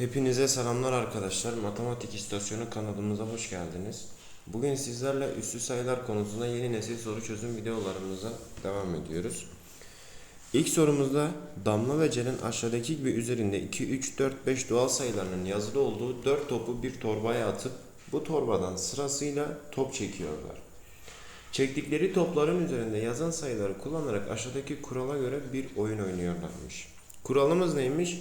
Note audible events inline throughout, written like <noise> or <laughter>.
Hepinize selamlar arkadaşlar. Matematik İstasyonu kanalımıza hoş geldiniz. Bugün sizlerle üslü sayılar konusunda yeni nesil soru çözüm videolarımıza devam ediyoruz. İlk sorumuzda Damla ve Ceren aşağıdaki gibi üzerinde 2, 3, 4, 5 doğal sayılarının yazılı olduğu 4 topu bir torbaya atıp bu torbadan sırasıyla top çekiyorlar. Çektikleri topların üzerinde yazan sayıları kullanarak aşağıdaki kurala göre bir oyun oynuyorlarmış. Kuralımız neymiş?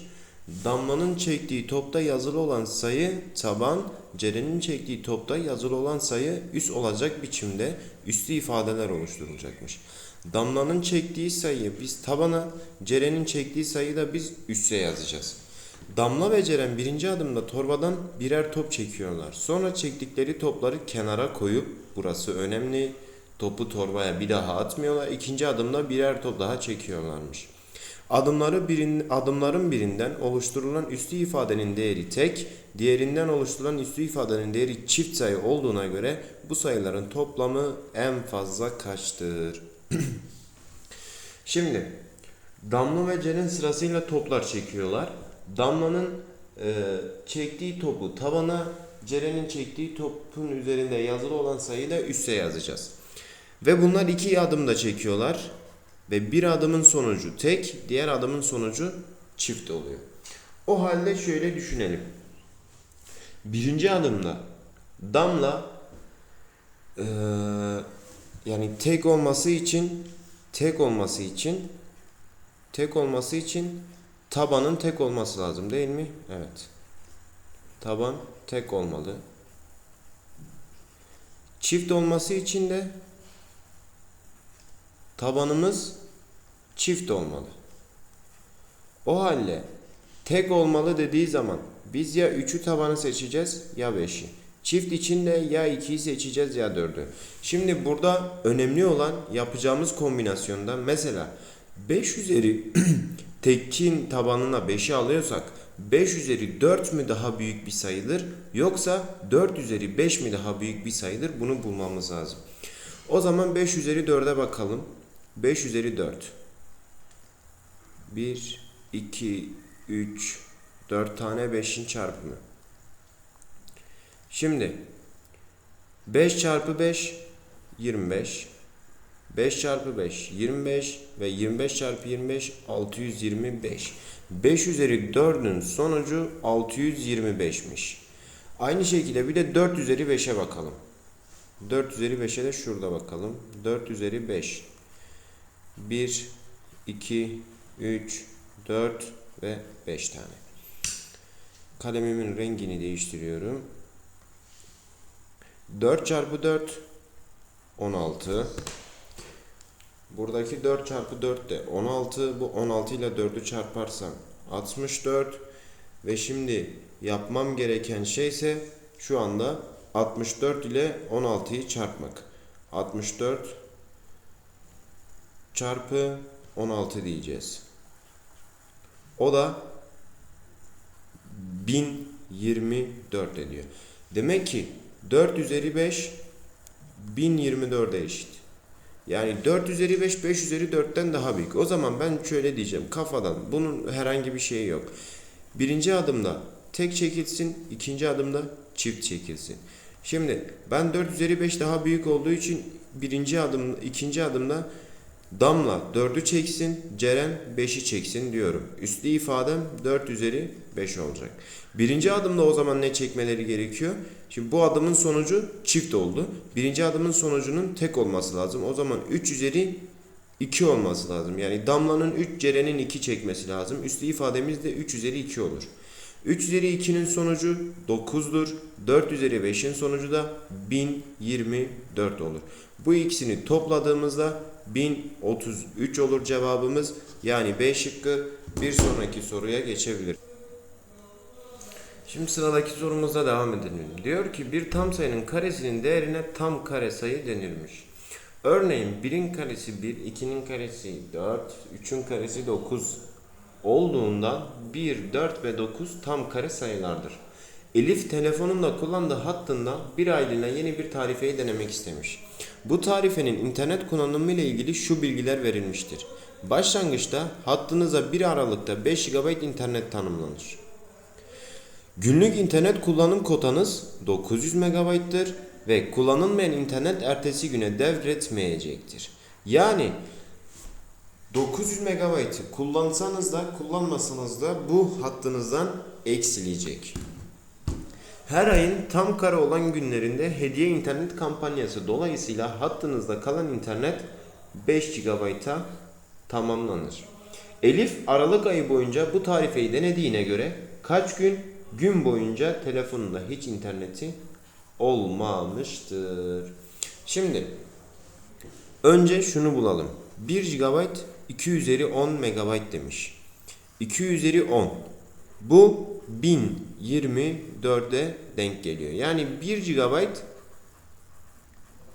Damla'nın çektiği topta yazılı olan sayı taban, Ceren'in çektiği topta yazılı olan sayı üst olacak biçimde üstü ifadeler oluşturulacakmış. Damla'nın çektiği sayıyı biz tabana, Ceren'in çektiği sayıyı da biz üste yazacağız. Damla ve Ceren birinci adımda torbadan birer top çekiyorlar. Sonra çektikleri topları kenara koyup, burası önemli, topu torbaya bir daha atmıyorlar. İkinci adımda birer top daha çekiyorlarmış. Adımları birin, adımların birinden oluşturulan üstü ifadenin değeri tek, diğerinden oluşturulan üstü ifadenin değeri çift sayı olduğuna göre bu sayıların toplamı en fazla kaçtır? <clears throat> Şimdi Damla ve Ceren sırasıyla toplar çekiyorlar. Damla'nın e, çektiği topu tabana, Ceren'in çektiği topun üzerinde yazılı olan sayıyı da üste yazacağız. Ve bunlar iki adımda çekiyorlar. Ve bir adımın sonucu tek, diğer adımın sonucu çift oluyor. O halde şöyle düşünelim. Birinci adımda damla eee, yani tek olması için tek olması için tek olması için tabanın tek olması lazım değil mi? Evet. Taban tek olmalı. Çift olması için de tabanımız çift olmalı. O halde tek olmalı dediği zaman biz ya 3'ü tabanı seçeceğiz ya 5'i. Çift için de ya 2'yi seçeceğiz ya 4'ü. Şimdi burada önemli olan yapacağımız kombinasyonda mesela 5 üzeri <clears throat> tekin tabanına 5'i alıyorsak 5 üzeri 4 mü daha büyük bir sayıdır yoksa 4 üzeri 5 mi daha büyük bir sayıdır bunu bulmamız lazım. O zaman 5 üzeri 4'e bakalım. 5 üzeri 4. 1, 2, 3, 4 tane 5'in çarpımı. Şimdi 5 çarpı 5 25. 5 çarpı 5 25 ve 25 çarpı 25 625. 5 üzeri 4'ün sonucu 625'miş. Aynı şekilde bir de 4 üzeri 5'e bakalım. 4 üzeri 5'e de şurada bakalım. 4 üzeri 5. 1, 2, 3, 4 ve 5 tane. Kalemimin rengini değiştiriyorum. 4 çarpı 4 16. Buradaki 4 çarpı 4 de 16. Bu 16 ile 4'ü çarparsam 64. Ve şimdi yapmam gereken şey ise şu anda 64 ile 16'yı çarpmak. 64 çarpı 16 diyeceğiz. O da 1024 ediyor. Demek ki 4 üzeri 5 1024'e eşit. Yani 4 üzeri 5 5 üzeri 4'ten daha büyük. O zaman ben şöyle diyeceğim kafadan bunun herhangi bir şeyi yok. Birinci adımda tek çekilsin, ikinci adımda çift çekilsin. Şimdi ben 4 üzeri 5 daha büyük olduğu için birinci adım, ikinci adımda Damla 4'ü çeksin, Ceren 5'i çeksin diyorum. Üslü ifadem 4 üzeri 5 olacak. Birinci adımda o zaman ne çekmeleri gerekiyor? Şimdi bu adımın sonucu çift oldu. Birinci adımın sonucunun tek olması lazım. O zaman 3 üzeri 2 olması lazım. Yani Damla'nın 3, Ceren'in 2 çekmesi lazım. Üslü ifademiz de 3 üzeri 2 olur. 3 üzeri 2'nin sonucu 9'dur. 4 üzeri 5'in sonucu da 1024 olur. Bu ikisini topladığımızda 1033 olur cevabımız. Yani B şıkkı bir sonraki soruya geçebilir. Şimdi sıradaki sorumuzda devam edelim. Diyor ki bir tam sayının karesinin değerine tam kare sayı denilmiş. Örneğin 1'in karesi 1, 2'nin karesi 4, 3'ün karesi 9 olduğundan 1, 4 ve 9 tam kare sayılardır. Elif telefonunda kullandığı hattından bir aylığına yeni bir tarifeyi denemek istemiş. Bu tarifenin internet kullanımı ile ilgili şu bilgiler verilmiştir. Başlangıçta hattınıza bir aralıkta 5 GB internet tanımlanır. Günlük internet kullanım kotanız 900 MB'tır ve kullanılmayan internet ertesi güne devretmeyecektir. Yani 900 MB'ı kullansanız da kullanmasanız da bu hattınızdan eksilecek. Her ayın tam kare olan günlerinde hediye internet kampanyası dolayısıyla hattınızda kalan internet 5 GB'a tamamlanır. Elif Aralık ayı boyunca bu tarifeyi denediğine göre kaç gün gün boyunca telefonunda hiç interneti olmamıştır. Şimdi önce şunu bulalım. 1 GB 2 üzeri 10 MB demiş. 2 üzeri 10. Bu 1024'e denk geliyor. Yani 1 GB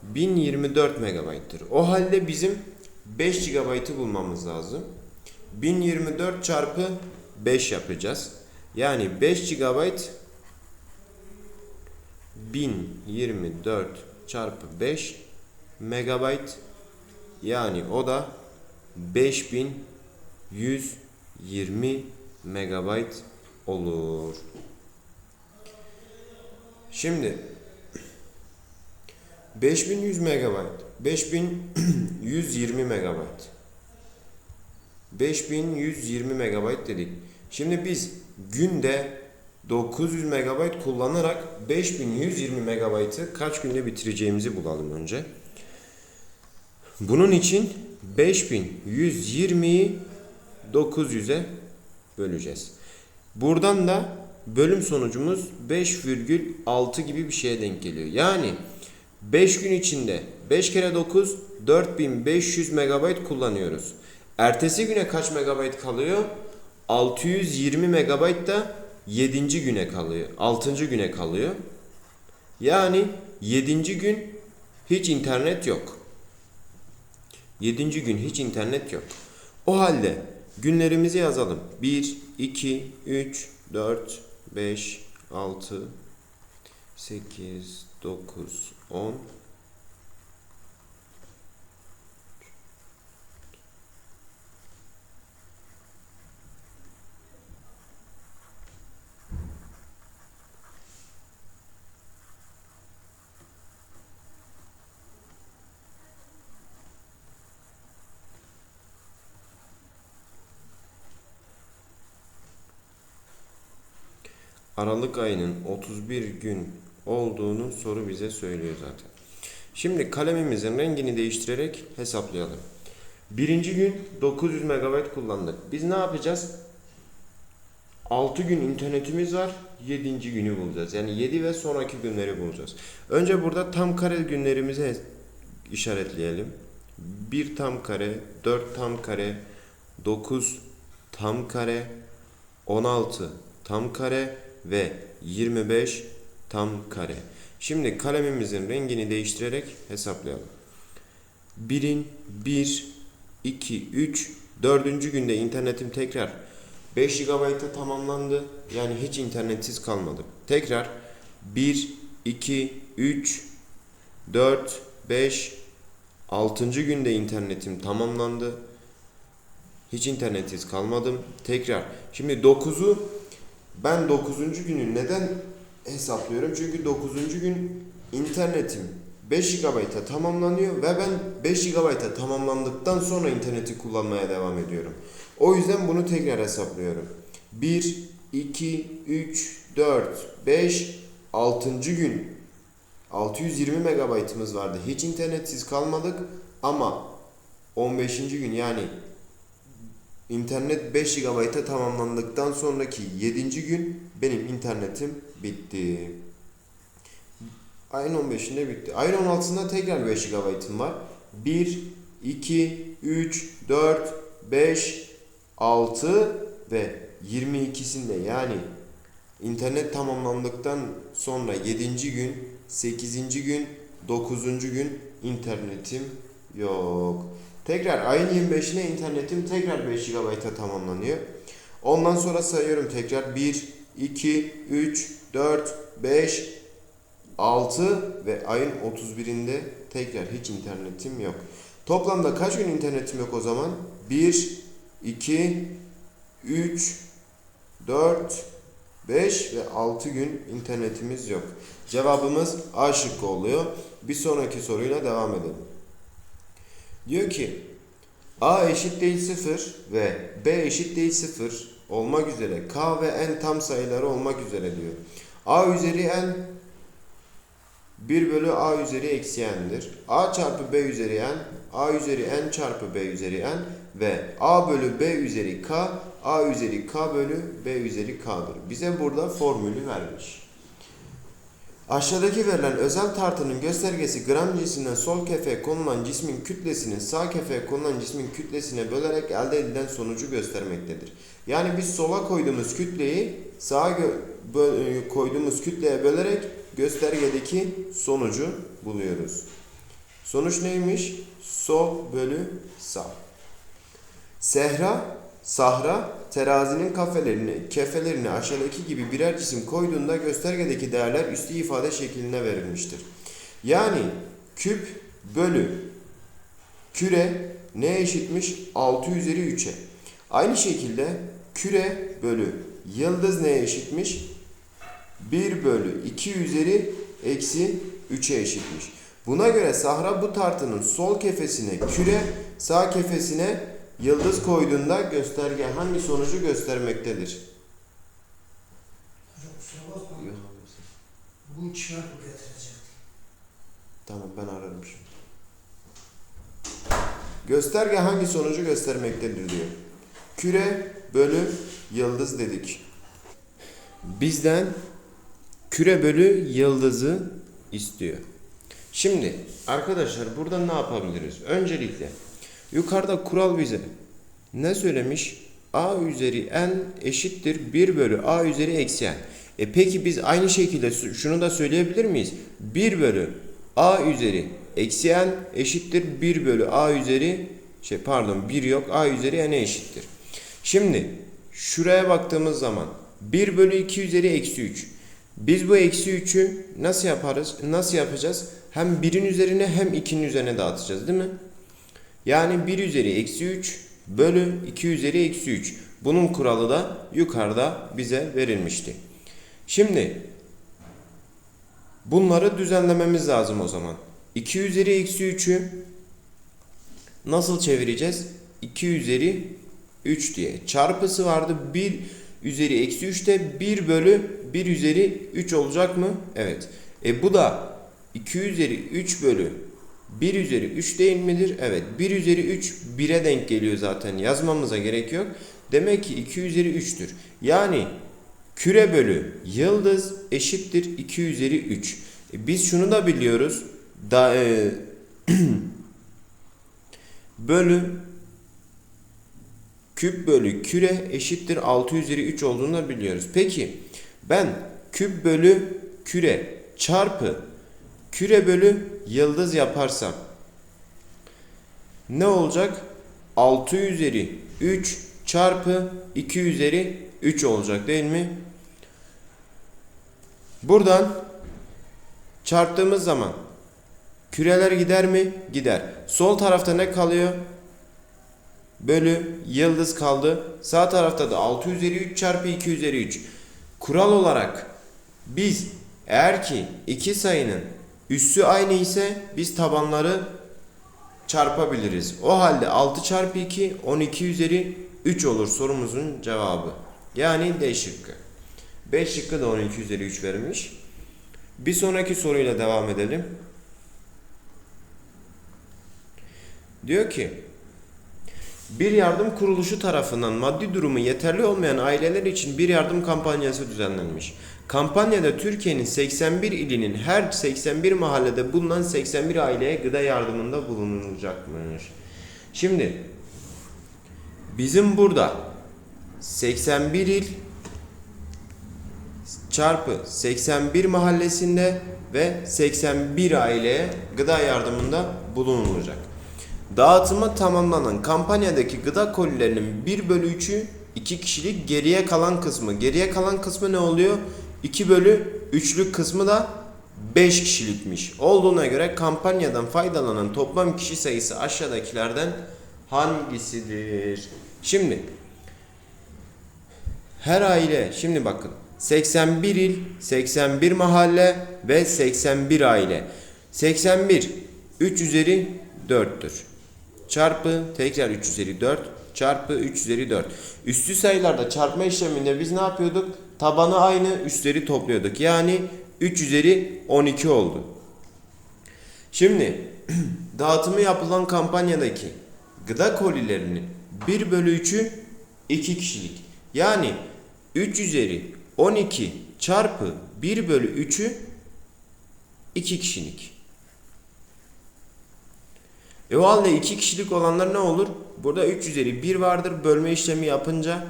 1024 MB'tır. O halde bizim 5 GB'ı bulmamız lazım. 1024 çarpı 5 yapacağız. Yani 5 GB 1024 çarpı 5 megabayt yani o da 5120 megabayt olur. Şimdi 5100 megabayt 5120 megabayt 5120 megabayt dedik. Şimdi biz günde 900 megabayt kullanarak 5120 megabaytı kaç günde bitireceğimizi bulalım önce. Bunun için 5120'yi 900'e böleceğiz. Buradan da bölüm sonucumuz 5,6 gibi bir şeye denk geliyor. Yani 5 gün içinde 5 kere 9 4500 megabayt kullanıyoruz. Ertesi güne kaç megabayt kalıyor? 620 megabayt da 7. güne kalıyor. 6. güne kalıyor. Yani 7. gün hiç internet yok. 7. gün hiç internet yok. O halde günlerimizi yazalım. 1, 2, 3, 4, 5, 6, 8, 9, 10, Aralık ayının 31 gün olduğunu soru bize söylüyor zaten. Şimdi kalemimizin rengini değiştirerek hesaplayalım. Birinci gün 900 MB kullandık. Biz ne yapacağız? 6 gün internetimiz var. 7. günü bulacağız. Yani 7 ve sonraki günleri bulacağız. Önce burada tam kare günlerimizi işaretleyelim. 1 tam kare, 4 tam kare, 9 tam kare, 16 tam kare ve 25 tam kare. Şimdi kalemimizin rengini değiştirerek hesaplayalım. 1'in 1, 2, 3, 4. günde internetim tekrar 5 GB'a tamamlandı. Yani hiç internetsiz kalmadım. Tekrar 1, 2, 3, 4, 5, 6. günde internetim tamamlandı. Hiç internetsiz kalmadım. Tekrar. Şimdi 9'u ben 9. günü neden hesaplıyorum? Çünkü 9. gün internetim 5 GB'a tamamlanıyor ve ben 5 GB'a tamamlandıktan sonra interneti kullanmaya devam ediyorum. O yüzden bunu tekrar hesaplıyorum. 1, 2, 3, 4, 5, 6. gün 620 megabaytımız vardı. Hiç internetsiz kalmadık ama 15. gün yani İnternet 5 GB'a tamamlandıktan sonraki 7. gün benim internetim bitti. Ayın 15'inde bitti. Ayın 16'sında tekrar 5 GB'ım var. 1, 2, 3, 4, 5, 6 ve 22'sinde yani internet tamamlandıktan sonra 7. gün, 8. gün, 9. gün internetim yok. Tekrar ayın 25'ine internetim tekrar 5 GB'a tamamlanıyor. Ondan sonra sayıyorum tekrar 1, 2, 3, 4, 5, 6 ve ayın 31'inde tekrar hiç internetim yok. Toplamda kaç gün internetim yok o zaman? 1, 2, 3, 4, 5 ve 6 gün internetimiz yok. Cevabımız A şıkkı oluyor. Bir sonraki soruyla devam edelim. Diyor ki A eşit değil 0 ve B eşit değil 0 olmak üzere K ve N tam sayıları olmak üzere diyor. A üzeri N 1 bölü A üzeri eksi N'dir. A çarpı B üzeri N, A üzeri N çarpı B üzeri N ve A bölü B üzeri K, A üzeri K bölü B üzeri K'dır. Bize burada formülü vermiş. Aşağıdaki verilen özel tartının göstergesi gram cinsinden sol kefeye konulan cismin kütlesini sağ kefeye konulan cismin kütlesine bölerek elde edilen sonucu göstermektedir. Yani biz sola koyduğumuz kütleyi sağa bö- koyduğumuz kütleye bölerek göstergedeki sonucu buluyoruz. Sonuç neymiş? Sol bölü sağ. Sehra, Sahra terazinin kafelerini, kefelerini aşağıdaki gibi birer cisim koyduğunda göstergedeki değerler üstü ifade şeklinde verilmiştir. Yani küp bölü küre ne eşitmiş? 6 üzeri 3'e. Aynı şekilde küre bölü yıldız neye eşitmiş? 1 bölü 2 üzeri eksi 3'e eşitmiş. Buna göre Sahra bu tartının sol kefesine küre, sağ kefesine yıldız koyduğunda gösterge hangi sonucu göstermektedir? Hocam kusura bakma. Bugün çarpı getirecekti. Tamam ben ararım şimdi. Gösterge hangi sonucu göstermektedir diyor. Küre bölü yıldız dedik. Bizden küre bölü yıldızı istiyor. Şimdi arkadaşlar burada ne yapabiliriz? Öncelikle yukarıda kural bize ne söylemiş? A üzeri n eşittir 1 bölü A üzeri eksi n. E peki biz aynı şekilde şunu da söyleyebilir miyiz? 1 bölü A üzeri eksi n eşittir 1 bölü A üzeri şey pardon 1 yok A üzeri n'e eşittir. Şimdi şuraya baktığımız zaman 1 bölü 2 üzeri eksi 3. Biz bu eksi 3'ü nasıl yaparız? Nasıl yapacağız? Hem 1'in üzerine hem 2'nin üzerine dağıtacağız değil mi? Yani 1 üzeri eksi 3 bölü 2 üzeri eksi 3. Bunun kuralı da yukarıda bize verilmişti. Şimdi bunları düzenlememiz lazım o zaman. 2 üzeri eksi 3'ü nasıl çevireceğiz? 2 üzeri 3 diye. Çarpısı vardı 1 üzeri eksi 3 de 1 bölü 1 üzeri 3 olacak mı? Evet. E bu da 2 üzeri 3 bölü 1 üzeri 3 değil midir? Evet. 1 üzeri 3 1'e denk geliyor zaten. Yazmamıza gerek yok. Demek ki 2 üzeri 3'tür. Yani küre bölü yıldız eşittir 2 üzeri 3. E biz şunu da biliyoruz. Da, e, <clears throat> bölü küp bölü küre eşittir 6 üzeri 3 olduğunu da biliyoruz. Peki ben küp bölü küre çarpı küre bölü yıldız yaparsam ne olacak? 6 üzeri 3 çarpı 2 üzeri 3 olacak değil mi? Buradan çarptığımız zaman küreler gider mi? Gider. Sol tarafta ne kalıyor? Bölü yıldız kaldı. Sağ tarafta da 6 üzeri 3 çarpı 2 üzeri 3. Kural olarak biz eğer ki iki sayının üssü aynı ise biz tabanları çarpabiliriz. O halde 6 çarpı 2 12 üzeri 3 olur sorumuzun cevabı. Yani D şıkkı. B şıkkı da 12 üzeri 3 vermiş. Bir sonraki soruyla devam edelim. Diyor ki bir yardım kuruluşu tarafından maddi durumu yeterli olmayan aileler için bir yardım kampanyası düzenlenmiş. Kampanyada Türkiye'nin 81 ilinin her 81 mahallede bulunan 81 aileye gıda yardımında bulunulacakmış. Şimdi bizim burada 81 il çarpı 81 mahallesinde ve 81 aileye gıda yardımında bulunulacak. Dağıtımı tamamlanan kampanyadaki gıda kolilerinin 1 bölü 3'ü 2 kişilik geriye kalan kısmı. Geriye kalan kısmı ne oluyor? 2 bölü 3'lük kısmı da 5 kişilikmiş. Olduğuna göre kampanyadan faydalanan toplam kişi sayısı aşağıdakilerden hangisidir? Şimdi her aile şimdi bakın 81 il, 81 mahalle ve 81 aile. 81 3 üzeri 4'tür. Çarpı tekrar 3 üzeri 4 çarpı 3 üzeri 4. Üstü sayılarda çarpma işleminde biz ne yapıyorduk? Tabanı aynı, üstleri topluyorduk. Yani 3 üzeri 12 oldu. Şimdi <clears throat> dağıtımı yapılan kampanyadaki gıda kolilerinin 1 bölü 3'ü 2 kişilik. Yani 3 üzeri 12 çarpı 1 bölü 3'ü 2 kişilik. E o halde 2 kişilik olanlar ne olur? Burada 3 üzeri 1 vardır. Bölme işlemi yapınca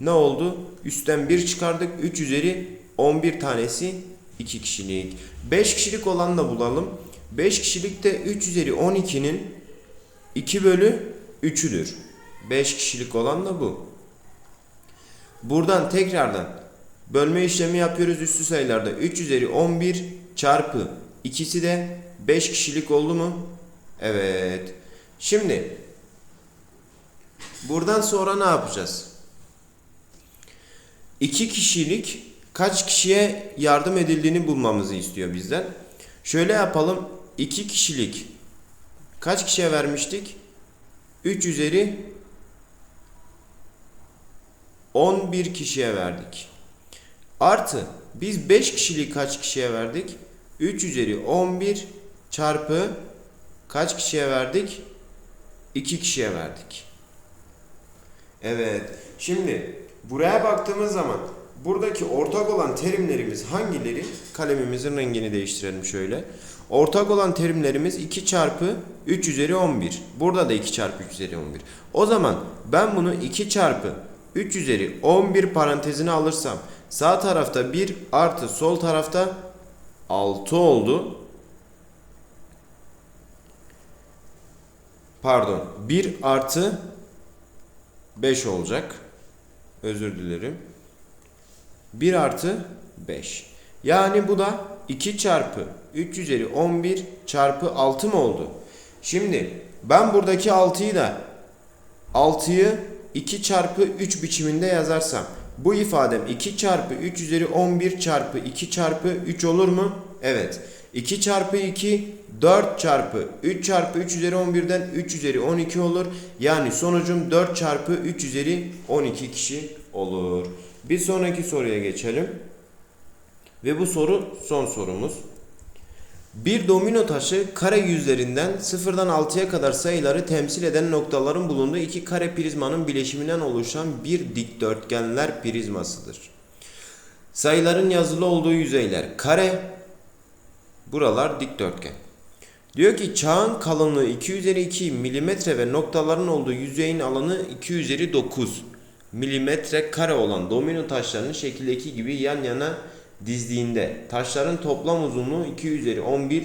ne oldu? Üstten 1 çıkardık. 3 üzeri 11 tanesi 2 kişilik. 5 kişilik olanı da bulalım. 5 kişilikte 3 üzeri 12'nin 2 bölü 3'üdür. 5 kişilik olan da bu. Buradan tekrardan bölme işlemi yapıyoruz üstü sayılarda. 3 üzeri 11 çarpı ikisi de 5 kişilik oldu mu? Evet. Şimdi buradan sonra ne yapacağız? 2 kişilik kaç kişiye yardım edildiğini bulmamızı istiyor bizden. Şöyle yapalım. 2 kişilik kaç kişiye vermiştik? 3 üzeri 11 kişiye verdik. Artı biz 5 kişilik kaç kişiye verdik? 3 üzeri 11 çarpı kaç kişiye verdik? 2 kişiye verdik. Evet. Şimdi buraya baktığımız zaman buradaki ortak olan terimlerimiz hangileri? Kalemimizin rengini değiştirelim şöyle. Ortak olan terimlerimiz 2 çarpı 3 üzeri 11. Burada da 2 çarpı 3 üzeri 11. O zaman ben bunu 2 çarpı 3 üzeri 11 parantezine alırsam sağ tarafta 1 artı sol tarafta 6 oldu. Pardon 1 artı 5 olacak. Özür dilerim. 1 artı 5. Yani bu da 2 çarpı 3 üzeri 11 çarpı 6 mı oldu? Şimdi ben buradaki 6'yı da 6'yı 2 çarpı 3 biçiminde yazarsam bu ifadem 2 çarpı 3 üzeri 11 çarpı 2 çarpı 3 olur mu? Evet. 2 çarpı 2 4 çarpı 3 çarpı 3 üzeri 11'den 3 üzeri 12 olur. Yani sonucum 4 çarpı 3 üzeri 12 kişi olur. Bir sonraki soruya geçelim. Ve bu soru son sorumuz. Bir domino taşı kare yüzlerinden 0'dan 6'ya kadar sayıları temsil eden noktaların bulunduğu iki kare prizmanın bileşiminden oluşan bir dikdörtgenler prizmasıdır. Sayıların yazılı olduğu yüzeyler kare, buralar dikdörtgen. Diyor ki çağın kalınlığı 2 üzeri 2 milimetre ve noktaların olduğu yüzeyin alanı 2 üzeri 9 milimetre kare olan domino taşlarının şekildeki gibi yan yana dizdiğinde taşların toplam uzunluğu 2 üzeri 11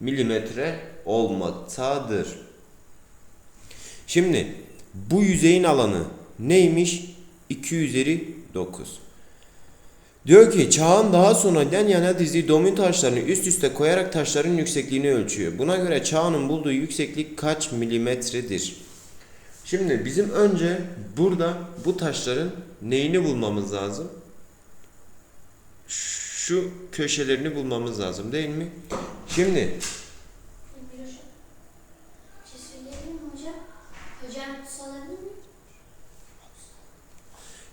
milimetre olmaktadır. Şimdi bu yüzeyin alanı neymiş? 2 üzeri 9. Diyor ki çağın daha sonra yan yana dizdiği domino taşlarını üst üste koyarak taşların yüksekliğini ölçüyor. Buna göre çağının bulduğu yükseklik kaç milimetredir? Şimdi bizim önce burada bu taşların neyini bulmamız lazım? Şu köşelerini bulmamız lazım değil mi? Şimdi hocam. Şey sorabilir?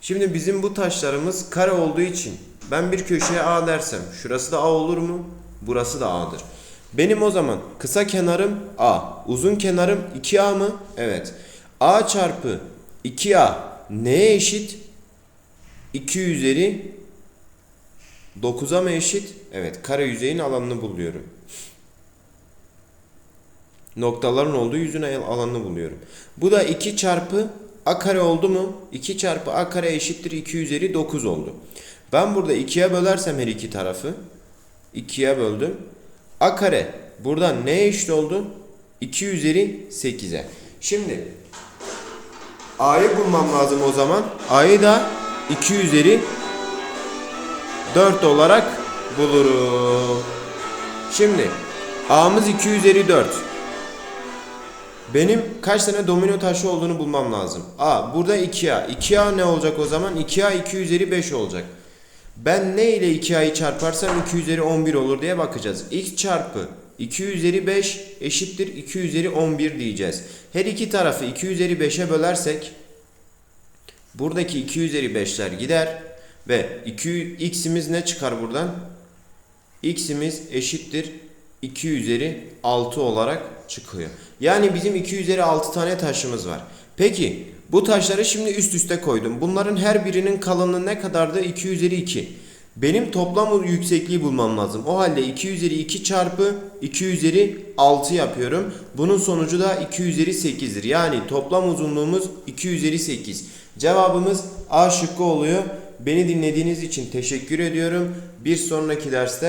Şimdi bizim bu taşlarımız kare olduğu için ben bir köşeye A dersem şurası da A olur mu? Burası da A'dır. Benim o zaman kısa kenarım A, uzun kenarım 2A mı? Evet. A çarpı 2A neye eşit? 2 üzeri 9'a mı eşit? Evet. Kare yüzeyin alanını buluyorum. Noktaların olduğu yüzün alanını buluyorum. Bu da 2 çarpı a kare oldu mu? 2 çarpı a kare eşittir 2 üzeri 9 oldu. Ben burada 2'ye bölersem her iki tarafı 2'ye böldüm. a kare buradan neye eşit oldu? 2 üzeri 8'e. Şimdi a'yı bulmam lazım o zaman. a'yı da 2 üzeri 4 olarak bulurum. Şimdi a'mız 2 üzeri 4. Benim kaç tane domino taşı olduğunu bulmam lazım. A burada 2A. 2A ne olacak o zaman? 2A 2 üzeri 5 olacak. Ben ne ile 2a'yı çarparsam 2 üzeri 11 olur diye bakacağız. x çarpı 2 üzeri 5 eşittir 2 üzeri 11 diyeceğiz. Her iki tarafı 2 üzeri 5'e bölersek buradaki 2 üzeri 5'ler gider ve 2 x'imiz ne çıkar buradan? x'imiz eşittir 2 üzeri 6 olarak çıkıyor. Yani bizim 2 üzeri 6 tane taşımız var. Peki bu taşları şimdi üst üste koydum. Bunların her birinin kalınlığı ne kadardı? 2 üzeri 2. Benim toplam yüksekliği bulmam lazım. O halde 2 üzeri 2 çarpı 2 üzeri 6 yapıyorum. Bunun sonucu da 2 üzeri 8'dir. Yani toplam uzunluğumuz 2 üzeri 8. Cevabımız A şıkkı oluyor. Beni dinlediğiniz için teşekkür ediyorum. Bir sonraki derste